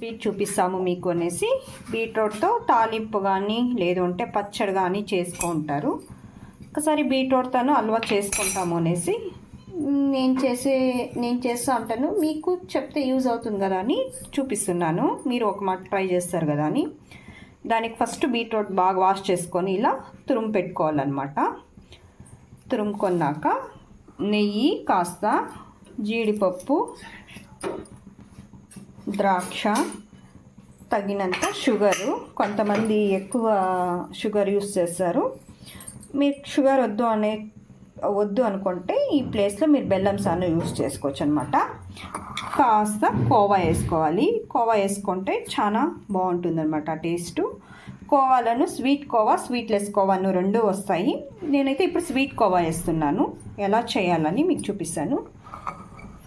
Sweet చూపిస్తాము మీకు అనేసి బీట్రూట్తో తాలింపు కానీ లేదు అంటే పచ్చడి కానీ చేసుకుంటారు ఒకసారి బీట్రూట్తోనూ హల్వా చేసుకుంటాము అనేసి నేను చేసే నేను చేస్తా ఉంటాను. మీకు చెప్తే యూజ్ అవుతుంది కదా అని చూపిస్తున్నాను. మీరు ఒక మాట ట్రై చేస్తారు కదా అని. దానికి ఫస్ట్ బీట్రూట్ బాగా వాష్ చేసుకొని ఇలా తురుము పెట్టుకోవాలన్నమాట. తురుముకున్నాక నెయ్యి కాస్త జీడిపప్పు ద్రాక్ష తగినంత షుగరు. కొంతమంది ఎక్కువ షుగర్ యూస్ చేస్తారు. మీరు షుగర్ వద్దు అనే వద్దు అనుకుంటే ఈ ప్లేస్లో మీరు బెల్లం సాను యూస్ చేసుకోవచ్చు అనమాట కాస్త కోవా వేసుకోవాలి. కోవా వేసుకుంటే చాలా బాగుంటుంది అనమాట కోవాలను స్వీట్ కోవా స్వీట్లెస్ కోవాను రెండు వస్తాయి. నేనైతే ఇప్పుడు స్వీట్ కోవా వేస్తున్నాను. ఎలా చేయాలని మీకు చూపిస్తాను.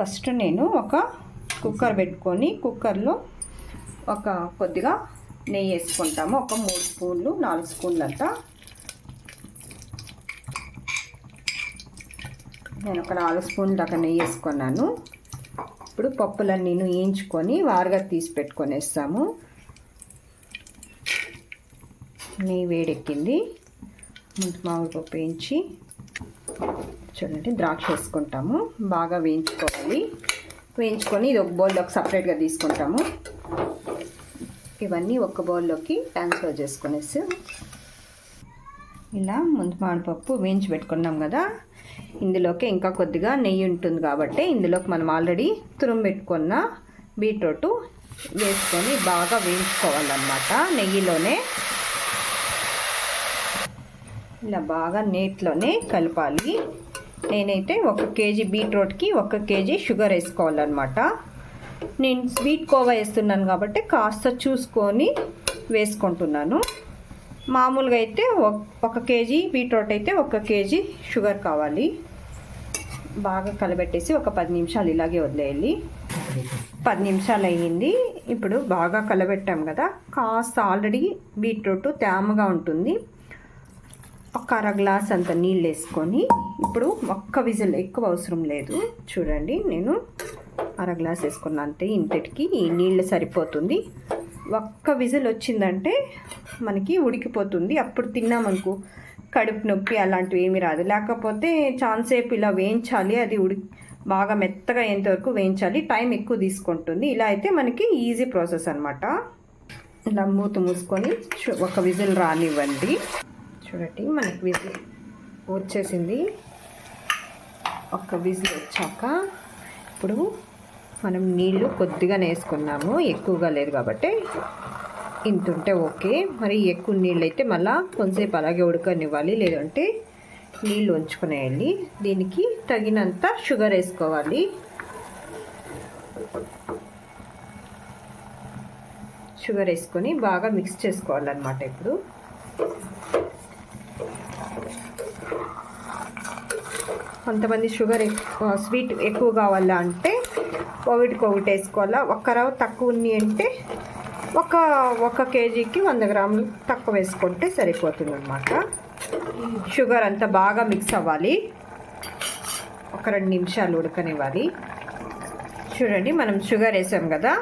ఫస్ట్ నేను ఒక కుక్కర్ పెట్టుకొని కుక్కర్లో ఒక కొద్దిగా నెయ్యి వేసుకుంటాము. ఒక మూడు స్పూన్లు నాలుగు స్పూన్లంతా. నేను ఒక నాలుగు స్పూన్లు దాకా నెయ్యి వేసుకున్నాను. ఇప్పుడు పప్పులన్నీ వేయించుకొని వారుగా తీసి పెట్టుకొని వేస్తాము. నెయ్యి వేడెక్కింది. ముందు మామిడి పప్పు వేయించి చూడండి ద్రాక్ష వేసుకుంటాము. బాగా వేయించుకోవాలి. వేయించుకొని ఇది ఒక బౌల్లోకి సపరేట్గా తీసుకుంటాము. ఇవన్నీ ఒక బౌల్లోకి ట్రాన్స్ఫర్ చేసుకునేసి ఇలా ముందు మామిడిపప్పు వేయించి పెట్టుకున్నాం కదా. ఇందులోకి ఇంకా కొద్దిగా నెయ్యి ఉంటుంది కాబట్టి ఇందులోకి మనం ఆల్రెడీ తురుము పెట్టుకున్న బీట్రూట్ వేసుకొని బాగా వేయించుకోవాలన్నమాట నెయ్యిలోనే. ఇలా బాగా నీటిలోనే కలపాలి. నేనైతే ఒక కేజీ బీట్రూట్కి ఒక కేజీ షుగర్ వేసుకోవాలన్నమాట. నేను స్వీట్ కోవా వేస్తున్నాను కాబట్టి కాస్త చూసుకొని వేసుకుంటున్నాను. మామూలుగా అయితే ఒక కేజీ బీట్రూట్ అయితే ఒక కేజీ షుగర్ కావాలి. బాగా కలబెట్టేసి ఒక పది నిమిషాలు ఇలాగే వదిలేయాలి. పది నిమిషాలు అయ్యింది. ఇప్పుడు బాగా కలబెట్టాం కదా. కాస్త ఆల్రెడీ బీట్రూట్ తేమగా ఉంటుంది. ఒక అర గ్లాస్ అంత నీళ్ళు వేసుకొని ఇప్పుడు ఒక్క విజిల్ ఎక్కువ అవసరం లేదు. చూడండి నేను అర గ్లాస్ వేసుకున్నా అంతే ఇంతటికి ఈ నీళ్ళు సరిపోతుంది. ఒక్క విజిల్ వచ్చిందంటే మనకి ఉడికిపోతుంది. అప్పుడు తిన్నామనుకో కడుపు నొప్పి అలాంటివి ఏమి రాదు. లేకపోతే చాలాసేపు ఇలా వేయించాలి అది ఉడి బాగా మెత్తగా అయ్యేంతవరకు వేయించాలి. టైం ఎక్కువ తీసుకుంటుంది. ఇలా అయితే మనకి ఈజీ ప్రాసెస్ అనమాట ఇలా మూత మూసుకొని ఒక విజిల్ రానివ్వండి. చూడండి మనకి విజిల్ వచ్చేసింది. ఒక విజిల్ వచ్చాక ఇప్పుడు మనం నీళ్ళు కొద్దిగా వేసుకున్నాము. ఎక్కువగా లేదు కాబట్టి ఇంత ఉంటే ఓకే. మరి ఎక్కువ నీళ్ళు అయితే మళ్ళీ కొంతసేపు అలాగే ఉడకనివ్వాలి. లేదంటే నీళ్ళు ఉంచుకునేయాలి దీనికి తగినంత షుగర్ వేసుకోవాలి. షుగర్ వేసుకొని బాగా మిక్స్ చేసుకోవాలన్నమాట ఇప్పుడు. కొంతమంది షుగర్ ఎక్కువ స్వీట్ ఎక్కువ కావాలా అంటే ఒకటికి ఒకటి వేసుకోవాలా. ఒక్క రవ్వ తక్కువ ఉంది అంటే ఒక ఒక కేజీకి వంద గ్రాములు తక్కువ వేసుకుంటే సరిపోతుంది అనమాట షుగర్ అంతా బాగా మిక్స్ అవ్వాలి. ఒక రెండు నిమిషాలు ఉడకనివ్వాలి. చూడండి మనం షుగర్ వేసాం కదా.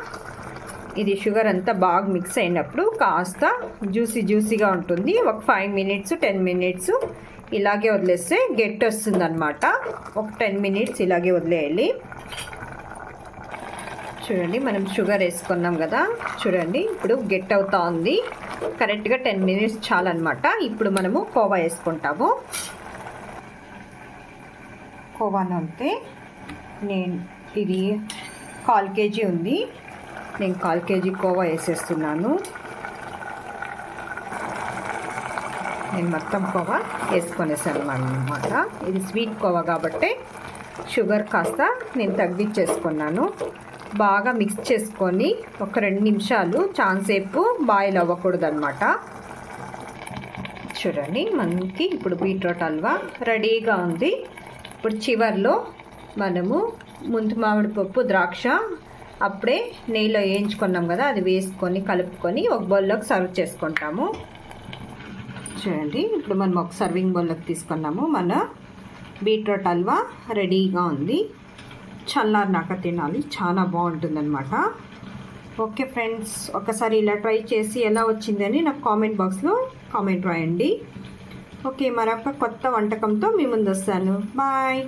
ఇది షుగర్ అంతా బాగా మిక్స్ అయినప్పుడు కాస్త జ్యూసీ జ్యూసీగా ఉంటుంది. ఒక ఫైవ్ మినిట్స్ టెన్ మినిట్స్ ఇలాగే వదిలేస్తే గెట్ వస్తుంది అనమాట ఒక టెన్ మినిట్స్ ఇలాగే వదిలేయాలి. చూడండి మనం షుగర్ వేసుకున్నాం కదా. చూడండి ఇప్పుడు గెట్ అవుతా ఉంది. కరెక్ట్గా టెన్ మినిట్స్ చాలన్నమాట. ఇప్పుడు మనము కోవా వేసుకుంటాము. కోవాను అంటే నేను ఇది కాల్ కేజీ ఉంది. నేను కాల్ కేజీ కోవా వేసేస్తున్నాను. నేను మొత్తం కోవా వేసుకొనేసాను అనమాట ఇది స్వీట్ కోవా కాబట్టి షుగర్ కాస్త నేను తగ్గించేసుకున్నాను. బాగా మిక్స్ చేసుకొని ఒక రెండు నిమిషాలు చాలాసేపు బాయిల్ అవ్వకూడదు అనమాట చూడండి మనకి ఇప్పుడు బీట్రూట్ హల్వా రెడీగా ఉంది. ఇప్పుడు చివర్లో మనము ముందు మామిడి పప్పు ద్రాక్ష అప్పుడే నెయ్యిలో వేయించుకున్నాం కదా అది వేసుకొని కలుపుకొని ఒక బౌల్లోకి సర్వ్ చేసుకుంటాము. చూడండి ఇప్పుడు మనం ఒక సర్వింగ్ బౌల్లోకి తీసుకున్నాము. మన బీట్రూట్ హల్వా రెడీగా ఉంది. చల్లారినాక తినాలి. చాలా బాగుంటుందన్నమాట. ఓకే ఫ్రెండ్స్ ఒకసారి ఇలా ట్రై చేసి ఎలా వచ్చిందని నాకు కామెంట్ బాక్స్లో కామెంట్ రాయండి. ఓకే మరొక కొత్త వంటకంతో మీ ముందు వస్తాను. బాయ్.